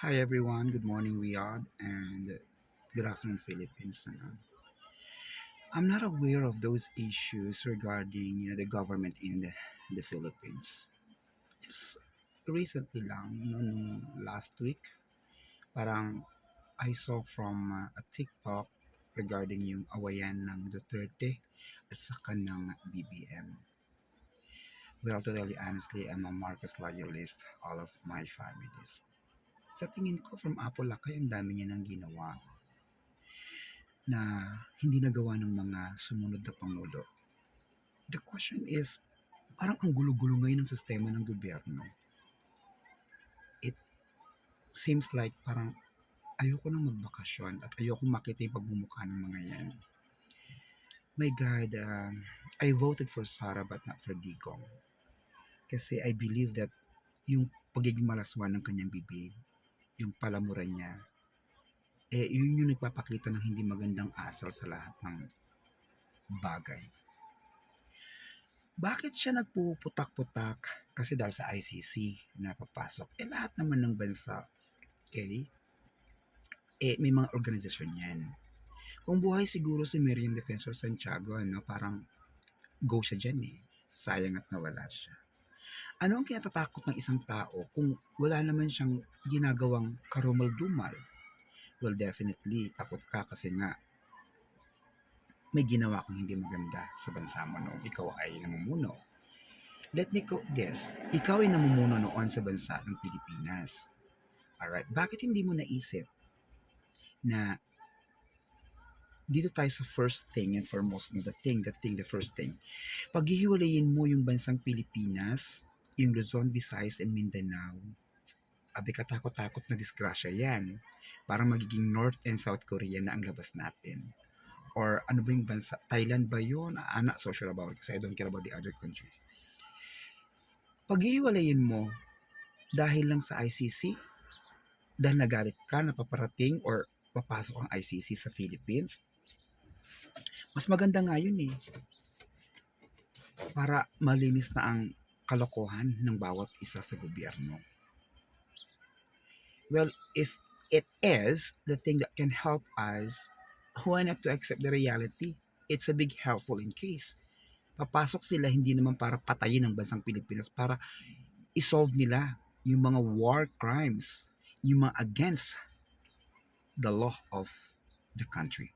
Hi everyone, good morning Riyadh and good afternoon Philippines. Ano? I'm not aware of those issues regarding you know the government in the, the Philippines. Just recently lang, no, nung last week, parang I saw from uh, a TikTok regarding yung awayan ng Duterte at saka ng BBM. Well, to tell you honestly, I'm a Marcos loyalist, all of my families. Sa tingin ko, from Apolacay, ang dami niya nang ginawa na hindi nagawa ng mga sumunod na Pangulo. The question is, parang ang gulo-gulo ngayon ng sistema ng gobyerno. It seems like parang ayoko nang magbakasyon at ayoko makita yung pagmumukha ng mga yan. My God, um, I voted for Sara but not for Digong. Kasi I believe that yung pagiging malaswan ng kanyang bibig, yung palamuran niya, eh yun yung nagpapakita ng hindi magandang asal sa lahat ng bagay. Bakit siya nagpuputak-putak? Kasi dahil sa ICC na papasok. Eh lahat naman ng bansa, okay? Eh may mga organisasyon yan. Kung buhay siguro si Miriam Defensor Santiago, ano, parang go siya dyan eh. Sayang at nawala siya. Ano ang kinatatakot ng isang tao kung wala naman siyang ginagawang karumal-dumal? Well, definitely, takot ka kasi nga may ginawa kang hindi maganda sa bansa mo noong ikaw ay namumuno. Let me quote this. Ikaw ay namumuno noon sa bansa ng Pilipinas. Alright, bakit hindi mo naisip na dito tayo sa first thing and foremost, no, the thing, the thing, the first thing. Paghihiwalayin mo yung bansang Pilipinas, yung Luzon, Visayas, and Mindanao, abi katakot-takot na disgrasya yan. Parang magiging North and South Korea na ang labas natin. Or ano ba yung bansa? Thailand ba yun? I'm not so sure about it kasi I don't care about the other country. Paghihiwalayin mo dahil lang sa ICC, dahil nagalit ka na paparating or papasok ang ICC sa Philippines, mas maganda nga yun eh. Para malinis na ang kalokohan ng bawat isa sa gobyerno. Well, if it is the thing that can help us, why not to accept the reality? It's a big helpful in case. Papasok sila hindi naman para patayin ang bansang Pilipinas, para isolve nila yung mga war crimes, yung mga against the law of the country.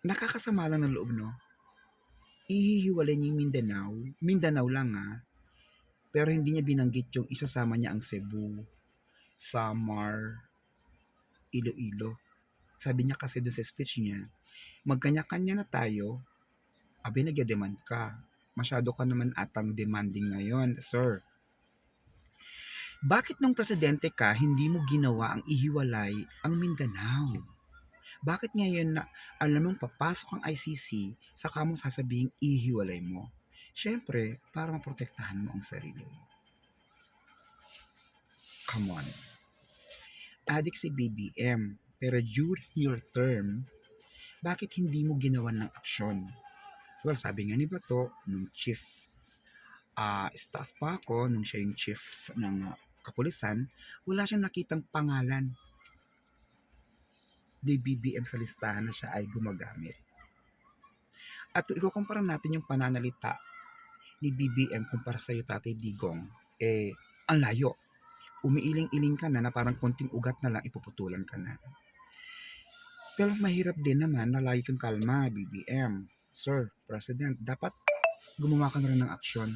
Nakakasama lang ng loob, no? Ihihiwalay niya yung Mindanao. Mindanao lang, ha? Pero hindi niya binanggit yung isasama niya ang Cebu, Samar, Iloilo. Sabi niya kasi doon sa speech niya, magkanya-kanya na tayo, abi nag-demand ka. Masyado ka naman atang demanding ngayon, sir. Bakit nung presidente ka, hindi mo ginawa ang ihiwalay ang Mindanao? Bakit ngayon na alam mong papasok ang ICC, saka mo sasabing ihiwalay mo? Siyempre, para maprotektahan mo ang sarili mo. Come on. Adik si BBM, pero during your term, bakit hindi mo ginawan ng aksyon? Well, sabi nga ni Bato, nung chief ah, staff pa ako, nung siya yung chief ng ah, kapulisan, wala siyang nakitang pangalan ni BBM sa listahan na siya ay gumagamit. At kung ikukumpara natin yung pananalita ni BBM kumpara sa iyo, Tatay Digong, eh, ang layo. Umiiling-iling ka na na parang konting ugat na lang ipuputulan ka na. Pero mahirap din naman na lagi kang kalma, BBM. Sir, President, dapat gumawa ka na rin ng aksyon.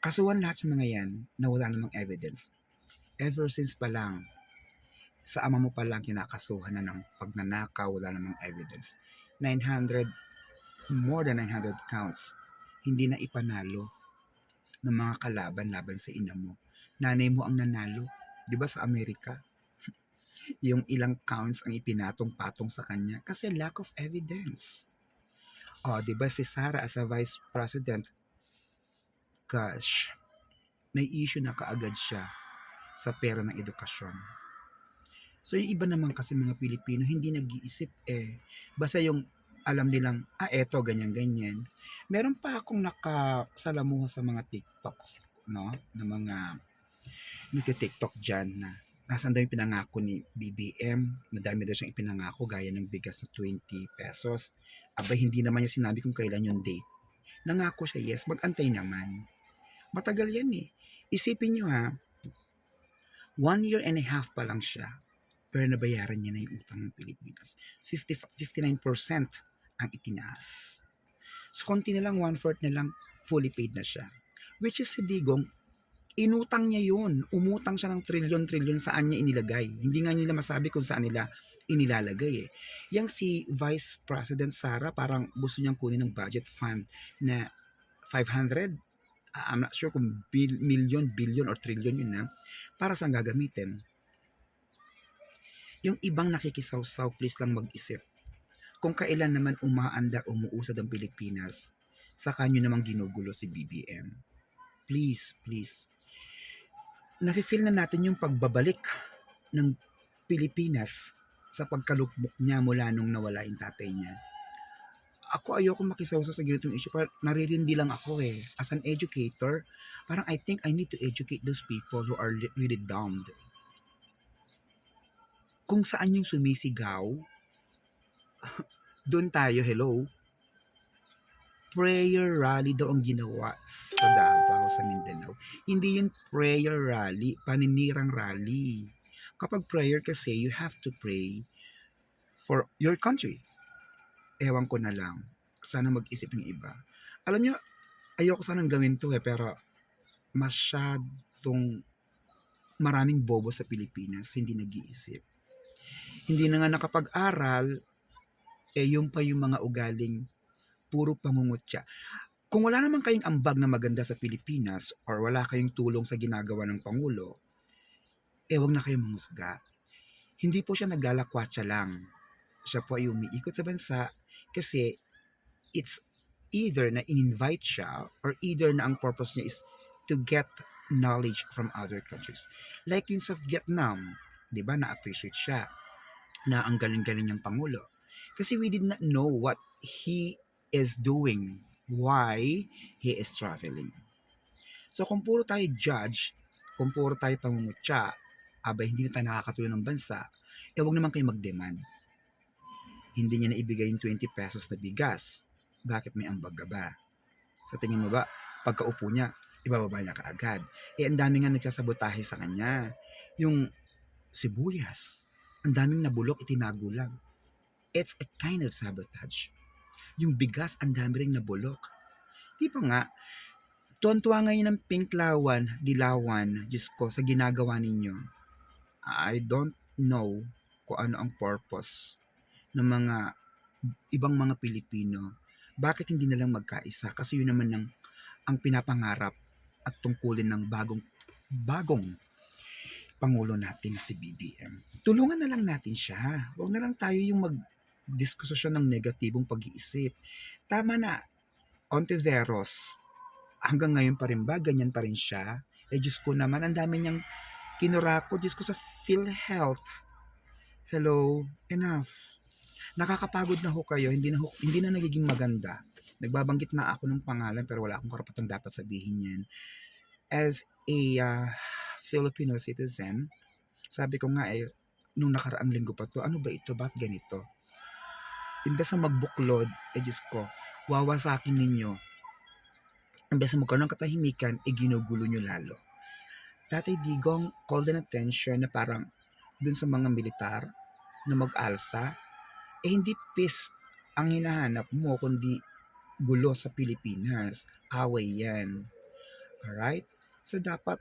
Kasuhan lahat sa mga yan na wala namang evidence. Ever since pa lang, sa ama mo pa lang kinakasuhan na ng pagnanakaw, wala namang evidence. 900, more than 900 counts, hindi na ipanalo ng mga kalaban-laban sa ina mo. Nanay mo ang nanalo. Di ba sa Amerika? yung ilang counts ang ipinatong-patong sa kanya kasi lack of evidence. O, di ba si Sara as a vice president, gosh, may issue na kaagad siya sa pera ng edukasyon. So yung iba naman kasi mga Pilipino hindi nag-iisip eh. Basta yung alam nilang, ah eto, ganyan-ganyan. Meron pa akong nakasalamuha sa mga TikToks, no? Na mga nagka-TikTok dyan na nasaan daw yung pinangako ni BBM, madami daw siyang ipinangako gaya ng bigas na 20 pesos. Aba, hindi naman niya sinabi kung kailan yung date. Nangako siya, yes, magantay naman. Matagal yan eh. Isipin nyo ha, one year and a half pa lang siya, pero nabayaran niya na yung utang ng Pilipinas. 50, 59% ang itinaas. So, konti na lang, one-fourth na lang, fully paid na siya. Which is si Digong, inutang niya yun. Umutang siya ng trilyon-trilyon saan niya inilagay. Hindi nga nila masabi kung saan nila inilalagay eh. Yang si Vice President Sara parang gusto niyang kunin ng budget fund na 500 ah, I'm not sure kung bil, million, billion or trillion yun na para saan gagamitin. Yung ibang nakikisawsaw, please lang mag-isip. Kung kailan naman umaandar, umuusad ang Pilipinas, saka nyo namang ginugulo si BBM. Please, please. Nafe-feel na natin yung pagbabalik ng Pilipinas sa pagkalugmok niya mula nung nawala yung tatay niya. Ako ayoko makisawsaw sa ganitong issue. Parang naririndi lang ako eh. As an educator, parang I think I need to educate those people who are really dumb. Kung saan yung sumisigaw, doon tayo, hello. Prayer rally daw ang ginawa sa Davao, sa Mindanao. Hindi yun prayer rally, paninirang rally. Kapag prayer kasi, you have to pray for your country. Ewan ko na lang. Sana mag-isip ng iba. Alam nyo, ayoko sanang gawin to eh, pero masyadong maraming bobo sa Pilipinas, hindi nag-iisip. Hindi na nga nakapag-aral, eh yung pa yung mga ugaling puro pangungutya. Kung wala naman kayong ambag na maganda sa Pilipinas or wala kayong tulong sa ginagawa ng Pangulo, eh wag na kayong mangusga. Hindi po siya naglalakwatsa lang. Siya po ay umiikot sa bansa kasi it's either na in-invite siya or either na ang purpose niya is to get knowledge from other countries. Like yung sa Vietnam, di ba, na-appreciate siya na ang galing-galing niyang Pangulo. Kasi we did not know what he is doing, why he is traveling. So kung puro tayo judge, kung puro tayo pangungutya, abay hindi na tayo nakakatulong ng bansa, eh wag naman kayo mag-demand. Hindi niya na ibigay yung 20 pesos na bigas. Bakit may ambag ka ba? Sa tingin mo ba, pagkaupo niya, ibababa niya kaagad. Eh, ang dami nga nagsasabotahe sa kanya. Yung sibuyas, ang daming nabulok, itinago lang. It's a kind of sabotage. Yung bigas, ang dami rin nabulok. Di ba nga, tuwan-tuwa ngayon ng pink lawan, dilawan, Diyos ko, sa ginagawa ninyo. I don't know kung ano ang purpose ng mga ibang mga Pilipino. Bakit hindi na lang magkaisa? Kasi yun naman ang, ang pinapangarap at tungkulin ng bagong bagong Pangulo natin na si BBM. Tulungan na lang natin siya. Huwag na lang tayo yung mag-diskusyon ng negatibong pag-iisip. Tama na, Ontiveros, hanggang ngayon pa rin ba, ganyan pa rin siya? Eh, Diyos ko naman, ang dami niyang kinurako, Diyos ko sa PhilHealth. Hello, enough. Nakakapagod na ho kayo, hindi na, ho, hindi na nagiging maganda. Nagbabanggit na ako ng pangalan pero wala akong karapatang dapat sabihin yan. As a uh, Filipino citizen, sabi ko nga eh, nung nakaraang linggo pa to, ano ba ito? Bakit ganito? Imbes na magbuklod, eh Diyos ko, wawasakin ninyo. Imbes na magkaroon ng katahimikan, eh ginugulo nyo lalo. Tatay Digong called an attention na parang dun sa mga militar na mag-alsa, eh hindi peace ang hinahanap mo, kundi gulo sa Pilipinas. Away yan. Alright? So dapat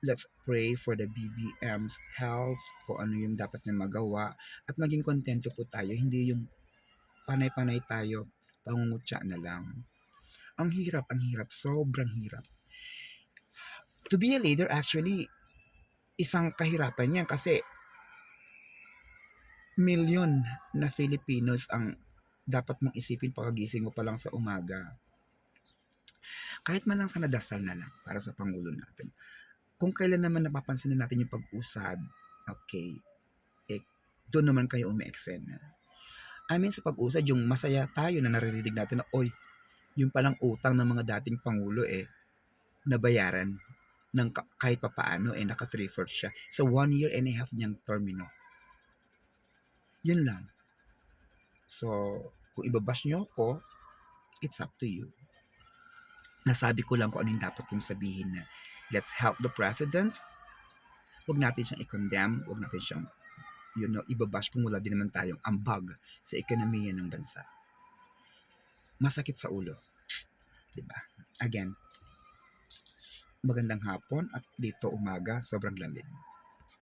let's pray for the BBM's health, kung ano yung dapat niya magawa, at maging kontento po tayo, hindi yung panay-panay tayo, pangungutya na lang. Ang hirap, ang hirap, sobrang hirap. To be a leader, actually, isang kahirapan yan kasi milyon na Filipinos ang dapat mong isipin pagkagising mo pa lang sa umaga. Kahit man lang sa nadasal na lang para sa Pangulo natin kung kailan naman napapansin na natin yung pag-usad, okay, eh, doon naman kayo umi-eksena. I mean, sa pag-usad, yung masaya tayo na naririnig natin na, oy, yung palang utang ng mga dating Pangulo eh, nabayaran. ng ka- kahit papaano eh naka three-fourths siya sa one year and a half niyang termino. Yun lang. So, kung ibabash niyo ako, it's up to you. Nasabi ko lang kung ano dapat kong sabihin na let's help the president. Huwag natin siyang i-condemn, huwag natin siyang you know, ibabash kung wala din naman tayong ambag sa ekonomiya ng bansa. Masakit sa ulo. ba? Again, magandang hapon at dito umaga, sobrang lamig.